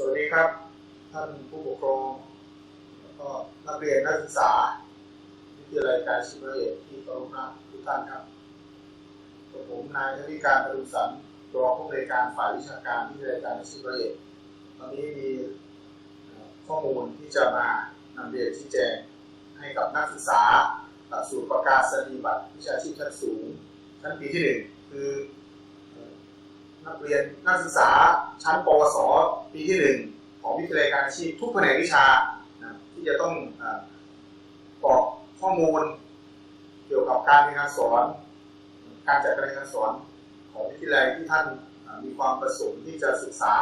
สวัสดีครับ ท่านผู้ปกครอง แล้วก็นักเรียนนักศึกษาวิทยาลัยการชีวเอกที่เคารพรักทุกท่านครับกับผมนายธนิการอรุสันรองผู้อำนวยการฝ่ายวิชาการวิทยาลัยการชีวเอกตอนนี้มีข้อมูลที่จะมานำเรียนชี้แจงให้กับนักศึกษาหลักสูตรประกาศนียบัตรวิชาชีพชั้นสูงชั้นปีที่หนึ่งคือ นักเรียนนักศึกษาชั้นปวส ปีที่หนึ่งของวิทยาลัยการอาชีพทุกแผนกวิชานะที่จะต้องเอ่อกรอกข้อมูล เกี่ยวกับการเรียนการสอน การจัดการเรียนการสอนของวิทยาลัยที่ท่านมีความประสงค์ที่จะศึกษา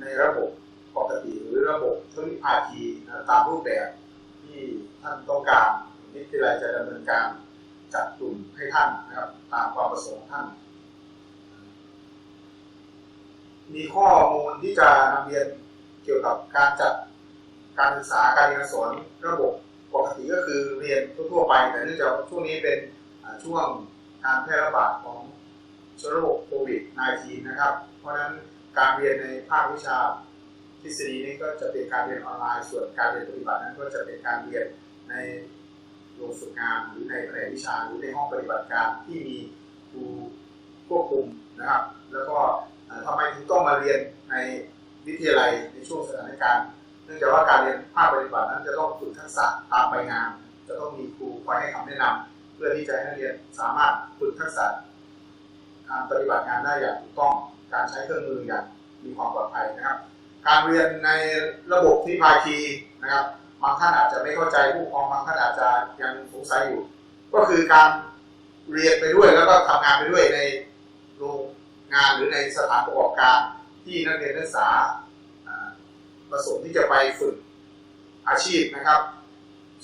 ในระบบปกติหรือระบบเทคโนโลยีภาคีตามรูปแบบที่ท่านต้องการวิทยาลัยจะดำเนินการจัดกลุ่มให้ท่านนะครับตามความประสงค์ท่าน มีข้อมูลที่จะนำเรียนเกี่ยวกับการจัดการศึกษาการเรียนสอนระบบปกติก็คือเรียนทั่วๆไป แต่เนื่องจากช่วงนี้เป็นช่วงการแพร่ระบาดของเชื้อโรคโควิด -19 นะครับ เพราะฉะนั้นการเรียนในภาควิชาทฤษฎีนี้ก็จะเป็นการเรียนออนไลน์ ส่วนการเรียนปฏิบัตินั้นก็จะเป็นการเรียนในโรงฝึกงานหรือในแผนวิชาหรือในห้องปฏิบัติการที่มีครูควบคุมนะครับ แล้วก็ ทำไมถึงต้องมาเรียนในวิทยาลัยในช่วงสถานการณ์ เนื่องจากว่าการเรียนภาคปฏิบัตินั้นจะต้องฝึกทักษะตามใบงาน จะต้องมีครูคอยให้คำแนะนำเพื่อที่จะให้นักเรียนสามารถฝึกทักษะการปฏิบัติงานได้อย่างถูกต้อง การใช้เครื่องมืออย่างมีความปลอดภัยนะครับ การเรียนในระบบที่ภาคีนะครับบางท่านอาจจะไม่เข้าใจผู้ปกครองบางท่านอาจจะยังสงสัยอยู่ ก็คือการเรียนไปด้วยแล้วก็ทำงานไปด้วยในโรง งานหรือใน สถานประกอบการที่นักเรียนนักศึกษาประสงค์ที่จะไปฝึกอาชีพนะครับ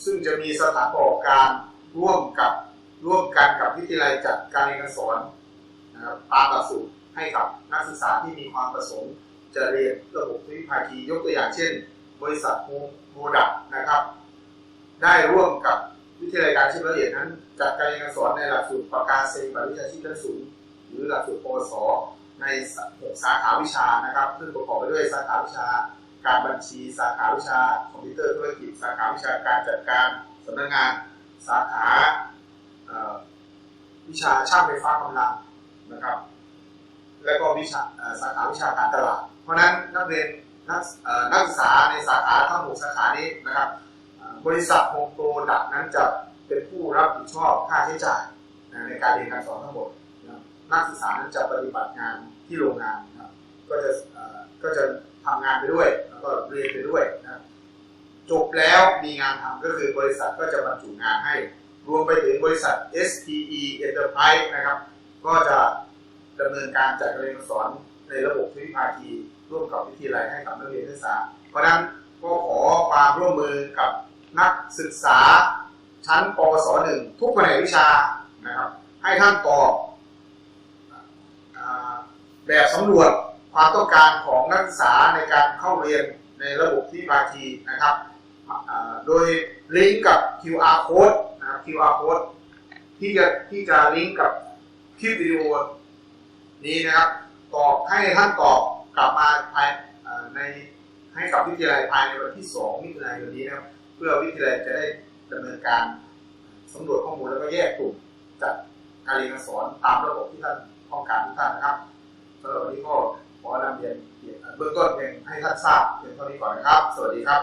ซึ่งจะมีสถานประกอบการร่วมกับร่วมกันกับวิทยาลัยจัดการเรียนการสอนนะครับตามหลักสูตรให้กับนักศึกษาที่มีความประสงค์ จะเรียนระบบวิภาคียกตัวอย่างเช่น บริษัทโมดักนะครับ ได้ร่วมกับวิทยาลัยการชีพละเอียดนั้นจัดการเรียนการสอนในหลักสูตรประกาศนียบัตรวิชาชีพชั้นสูงหรือหลักสูตรปวส ในสาขาวิชานะครับ ซึ่งประกอบไปด้วยสาขาวิชา การบัญชี สาขาวิชาคอมพิวเตอร์ธุรกิจ สาขาวิชาการจัดการสำนักงาน สาขาวิชาช่างไฟฟ้ากำลังนะครับ และก็วิชาสาขาวิชาการตลาด เพราะนั้นนักเรียนนักนักศึกษาในสาขาทั้งหกสาขานี้นะครับ บริษัทโฮมโปรดักนั้นจะเป็นผู้รับผิดชอบค่าใช้จ่ายในการเรียนการสอนทั้งหมด นักศึกษานั้นจะปฏิบัติงานที่โรงงานนะครับ ก็จะก็จะทำงานไปด้วย แล้วก็เรียนไปด้วยนะจบแล้วมีงานทำก็คือบริษัทก็จะบรรจุงานให้ รวมไปถึงบริษัท SPE Enterprise นะครับ ก็จะดำเนินการจัดการเรียนการสอนในระบบทวิภาคีร่วมกับวิทยาลัยให้กับนักเรียนนักศึกษา เพราะนั้นก็ขอความร่วมมือกับนักศึกษาชั้นปวสหนึ่งทุกแผนกวิชานะครับ ให้ท่านตอบอ่า แบบสำรวจความต้องการของนักศึกษาในการเข้าเรียนในระบบที่บาทีนะครับ โดยลิงก์กับ QR code นะครับ QR code ที่จะที่จะลิงก์กับคลิปวิดีโอนี้นะครับตอบให้ท่านตอบกลับมาภายในให้กับวิทยาลัยภายในวันที่ 2 มิถุนายนนี้นะครับเพื่อวิทยาลัยจะได้ดำเนินการสำรวจข้อมูลแล้วก็แยกกลุ่มจัดการเรียนการสอนตามระบบที่ท่านต้องการทุกท่านนะครับ สำหรับวันนี้ก็ขอนำเรียนเบื้องต้นเพียงให้ท่านทราบเพียงเท่านี้ก่อนนะครับ สวัสดีครับ